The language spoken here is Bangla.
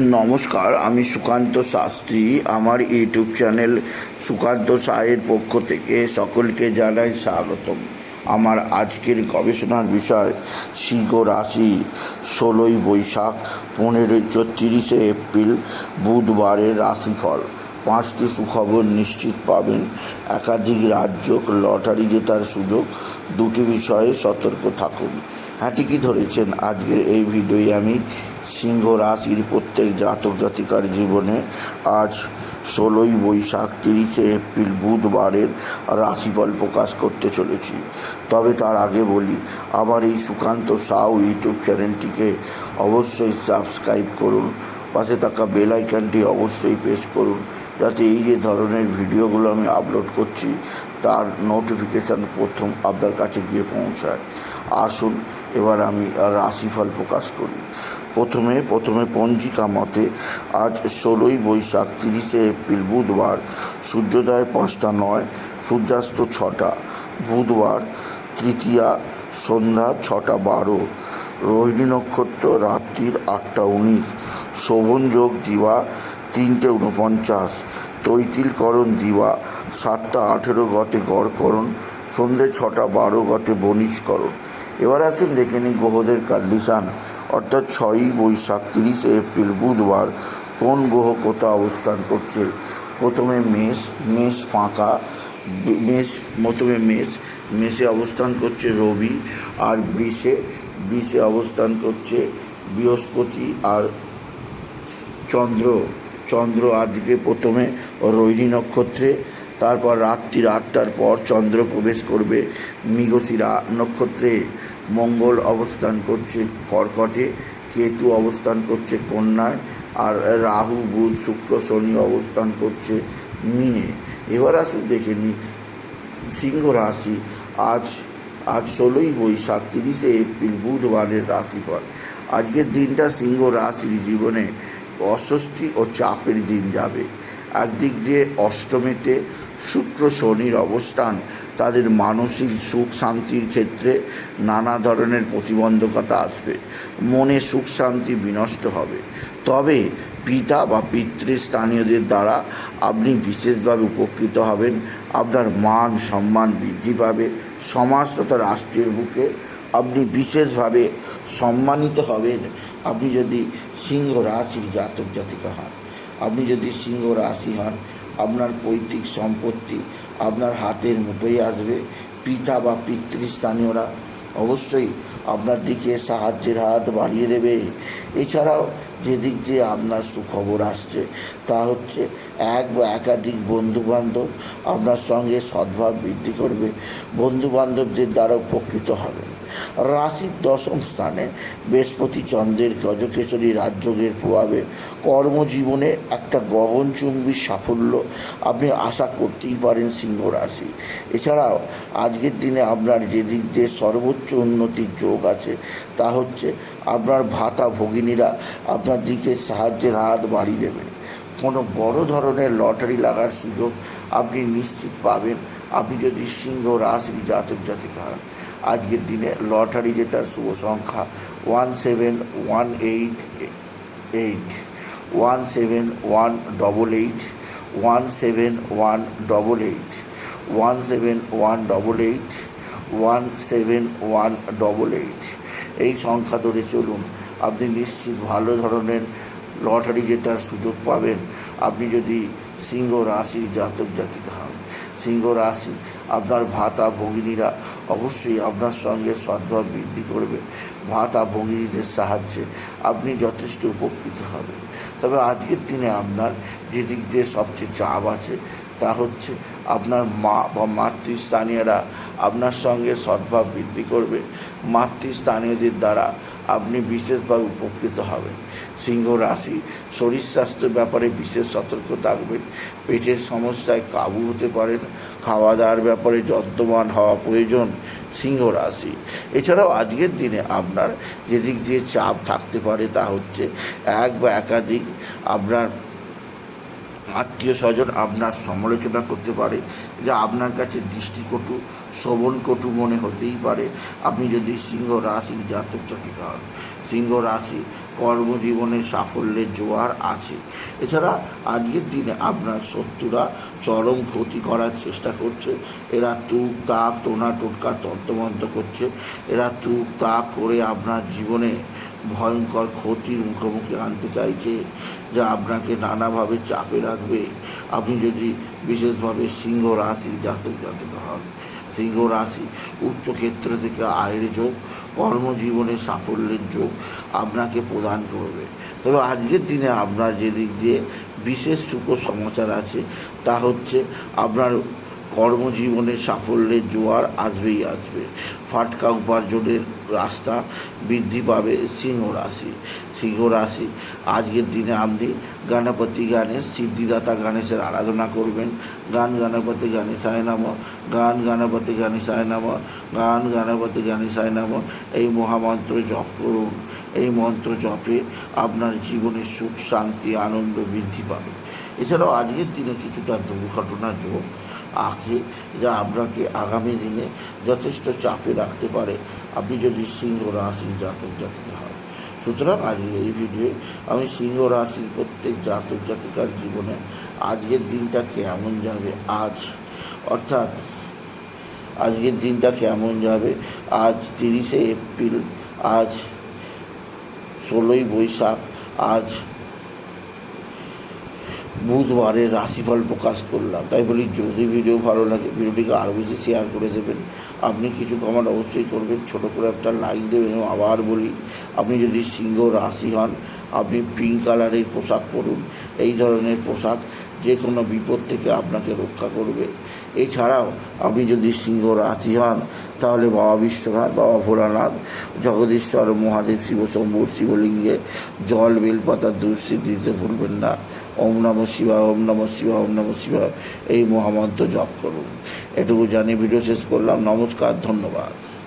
নমস্কার, আমি সুকান্ত শাস্ত্রী। আমার ইউটিউব চ্যানেল সুকান্ত সাহের পক্ষ থেকে সকলকে জানাই স্বাগতম। আমার আজকের গবেষণার বিষয়, সিংহ রাশি, ষোলোই বৈশাখ, পনেরোই চৌত্রিশে এপ্রিল, বুধবারের রাশিফল। পাঁচটি সুখবর নিশ্চিত পাবেন। একাধিক রাজ্য লটারি জেতার সুযোগ। দুটি বিষয়ে সতর্ক থাকুন। ঠিকই ধরেছেন। আজকের এই ভিডিওয়ে আমি সিংহ রাশির প্রত্যেক জাতক জাতিকার জীবনে আজ ষোলোই বৈশাখ তিরিশে এপ্রিল বুধবারের রাশিফল প্রকাশ করতে চলেছি। তবে তার আগে বলি, আমার এই সুকান্ত সাউ ইউটিউব চ্যানেলটিকে অবশ্যই সাবস্ক্রাইব করুন। পাশে থাকা বেল আইকনটি অবশ্যই প্রেস করুন। যাতে এই যে ধরনের ভিডিওগুলো আমি আপলোড করছি তার নোটিফিকেশান প্রথম আপনার কাছে গিয়ে পৌঁছায়। আসুন, এবার আমি রাশিফল প্রকাশ করি। প্রথমে প্রথমে পঞ্জিকা মতে, আজ ষোলোই বৈশাখ, তিরিশে এপ্রিল, বুধবার। সূর্যোদয় পাঁচটা নয়, সূর্যাস্ত ছটা। বুধবার, তৃতীয়া, সন্ধ্যা ছটা বারো। রোহিণী নক্ষত্র, রাত্রির আটটা উনিশ। শোভন যোগ দিবা তিনটে উনপঞ্চাশ। তৈতিলকরণ দিবা, সাতটা আঠেরো গতে গড়করণ সন্ধে ছটা বারো গতে বনিশকরণ এবার আসুন দেখে নিন গ্রহদের কন্ডিশান অর্থাৎ ছয়ই বৈশাখ তিরিশে এপ্রিল বুধবার কোন গ্রহ কোথা অবস্থান করছে? প্রথমে মেষ মেষ ফাঁকা, মেষ, প্রথমে মেষ, মেষে অবস্থান করছে রবি আর বৃষে বৃষে অবস্থান করছে বৃহস্পতি আর চন্দ্র। চন্দ্র আজকে প্রথমে রোহিণী নক্ষত্রে, তারপর রাত্রির আটটার পর চন্দ্র প্রবেশ করবে মৃগশিরা নক্ষত্রে। মঙ্গল অবস্থান করছে কর্কটে, কেতু অবস্থান করছে কন্যায়, আর রাহু, বুধ, শুক্র, শনি অবস্থান করছে মিনে। এবার আসুন দেখে নিই, সিংহ রাশি আজ আজ ষোলোই বৈশাখ, তিরিশে এপ্রিল, বুধবারের রাশিফল। আজকের দিনটা সিংহ রাশির জীবনে অস্বস্তি ও চাপের দিন যাবে। একদিক দিয়ে অষ্টমীতে শুক্র শনির অবস্থান, তাদের মানসিক সুখ শান্তির ক্ষেত্রে নানা ধরনের প্রতিবন্ধকতা আসবে। মনে সুখ শান্তি বিনষ্ট হবে। তবে পিতা বা পিতৃস্থানীয়দের দ্বারা আপনি বিশেষভাবে উপকৃত হবেন। আপনার মান সম্মান বৃদ্ধি পাবে। সমাজ তথা রাষ্ট্রের বুকে আপনি বিশেষভাবে সম্মানিত হবেন। আপনি যদি সিংহ রাশির জাতক জাতিকা হন, আপনি যদি সিংহ রাশি হন, আপনার পৈতৃক সম্পত্তি আপনার হাতের মুঠোয় আসবে। পিতা বা পিতৃস্থানীয়রা অবশ্যই আপনার দিকে সাহায্যের হাত বাড়িয়ে দেবে। এছাড়াও যেদিক দিয়ে আপনার সুখবর আসছে, তা হচ্ছে এক বা একাধিক বন্ধুবান্ধব আপনার সঙ্গে সদ্ভাব বৃদ্ধি করবে। বন্ধুবান্ধবদের দ্বারা উপকৃত হবেন। রাশির দশম স্থানে বৃহস্পতি চন্দ্রের গজকেশরী রাজযোগের প্রভাবে কর্মজীবনে একটা গগনচুম্বী সাফল্য আপনি আশা করতেই পারেন সিংহ রাশি। এছাড়াও আজকের দিনে আপনার যে দিক দিয়ে সর্বোচ্চ উন্নতির যোগ আছে তা হচ্ছে আপনার ভাতা ভগিনীরা আপনার দিকে সাহায্যের হাত বাড়িয়ে দেবে কোনো বড় ধরনের লটারি লাগার সুযোগ আপনি নিশ্চিত পাবেন। আপনি যদি সিংহ রাশির জাতক, জাতিকা হন আজকের দিনে লটারি জেতার শুভ সংখ্যা one seven one eight eight one seven one double eight one seven one double eight one seven one double eight one seven one double eight এই সংখ্যা ধরে চলুন, আপনি নিশ্চিত ভালো ধরনের লটারি জেতার সুযোগ পাবেন। আপনি যদি সিংহ রাশির জাতক, জাতিকা হন সিংহ রাশি, আপনার ভাতা ভগিনীরা অবশ্যই আপনার সঙ্গে সদ্ভাব বৃদ্ধি করবে। ভাতা ভগিনীদের সাহায্যে আপনি যথেষ্ট উপকৃত হবেন। তবে আজকের দিনে আপনার যে দিক দিয়ে সবচেয়ে চাপ আছে, তা হচ্ছে আপনার মা বা মাতৃস্থানীয়রা আপনার সঙ্গে সদ্ভাব বৃদ্ধি করবে। মাতৃস্থানীয়দের দ্বারা আপনি বিশেষভাবে উপকৃত হবেন। সিংহ রাশি, শরীর স্বাস্থ্য ব্যাপারে বিশেষ সতর্ক থাকবেন। পেটের সমস্যায় কাবু হতে পারেন। খাওয়া দাওয়ার ব্যাপারে যত্নবান হওয়া প্রয়োজন সিংহ রাশি। এছাড়াও আজকের দিনে আপনার যেদিক দিয়ে চাপ থাকতে পারে তা হচ্ছে এক বা একাধিক আপনার আত্মীয় স্বজন আপনার সমালোচনা করতে পারে, যা আপনার কাছে দৃষ্টিকটু শ্রবণকটু মনে হতেই পারে। আপনি যদি সিংহ রাশির জাতক জাতিকা হন সিংহ রাশি কর্মজীবনে সাফল্যের জোয়ার আছে। এছাড়া আজকের দিনে আপনার শত্রুরা চরম ক্ষতি করার চেষ্টা করছে। এরা তুক, তাক, টোনা, টোটকা, তন্ত্রমন্ত্র করছে। এরা তুক, তাক করে আপনার জীবনে ভয়ঙ্কর ক্ষতির মুখোমুখি আনতে চাইছে, যা আপনাকে নানাভাবে চাপে রাখবে। আপনি যদি বিশেষভাবে সিংহ রাশি জাতক জাতক হন সিংহ রাশি উচ্চক্ষেত্র থেকে আয়ের যোগ, কর্মজীবনে সাফল্যের যোগ আপনাকে প্রদান করবে। তবে আজকের দিনে আপনার যেদিক দিয়ে বিশেষ সুখ সমাচার আছে, তা হচ্ছে আপনার কর্মজীবনে সাফল্যের জোয়ার আসবেই আসবে। ফাটকা উপার্জনের রাস্তা বৃদ্ধি পাবে সিংহ রাশি। সিংহ রাশি, আজকের দিনে আপনি গণপতি গণেশ, সিদ্ধিদাতা গণেশের আরাধনা করবেন। গান গণপতি গণেশায় নাম, গান গণপতি গণেশায় নাম, গান গণপতি গণেশায় নাম। এই মহামন্ত্র জপ করুন। এই মন্ত্র জপে আপনার জীবনে সুখ, শান্তি, আনন্দ বৃদ্ধি পাবে। এছাড়াও আজকের দিনে কিছুটা দুর্ঘটনা যোগ আছে যা আপনাকে আগামী দিনে যথেষ্ট চাপে রাখতে পারে। আপনি যদি সিংহ রাশির জাতক জাতিক হন। সুতরাং আজকের এই ভিডিও আমি সিংহ রাশির প্রত্যেক জাতক জাতিকার জীবনে আজকের দিনটা কেমন যাবে আজ, অর্থাৎ আজকের দিনটা কেমন যাবে? আজ তিরিশে এপ্রিল, আজ ষোলোই বৈশাখ, আজ বুধবারের রাশিফল প্রকাশ করলাম। তাই বলি, যদি ভিডিও ভালো লাগে ভিডিওটিকে আরও বেশি শেয়ার করে দেবেন। আপনি কিছু কমেন্ট অবশ্যই করবেন। ছোটো করে একটা লাইক দেবেন। এবং আবার বলি, আপনি যদি সিংহ রাশি হন, আপনি পিঙ্ক কালারের পোশাক পরুন। এই ধরনের পোশাক যে কোনো বিপদ থেকে আপনাকে রক্ষা করবে। এছাড়াও, আপনি যদি সিংহ রাশি হন, তাহলে বাবা বিশ্বনাথ, বাবা ভোলানাথ, জগদীশ্বর, মহাদেব, শিবশম্ভুর, শিবলিঙ্গে জল, বেলপাতা দিতে ভুলবেন না। ওম নম শিবা ওম নম শিবা ওম নম শিবা এই মহামন্ত্র জপ করুন। এটুকু জানিয়ে ভিডিও শেষ করলাম। নমস্কার, ধন্যবাদ।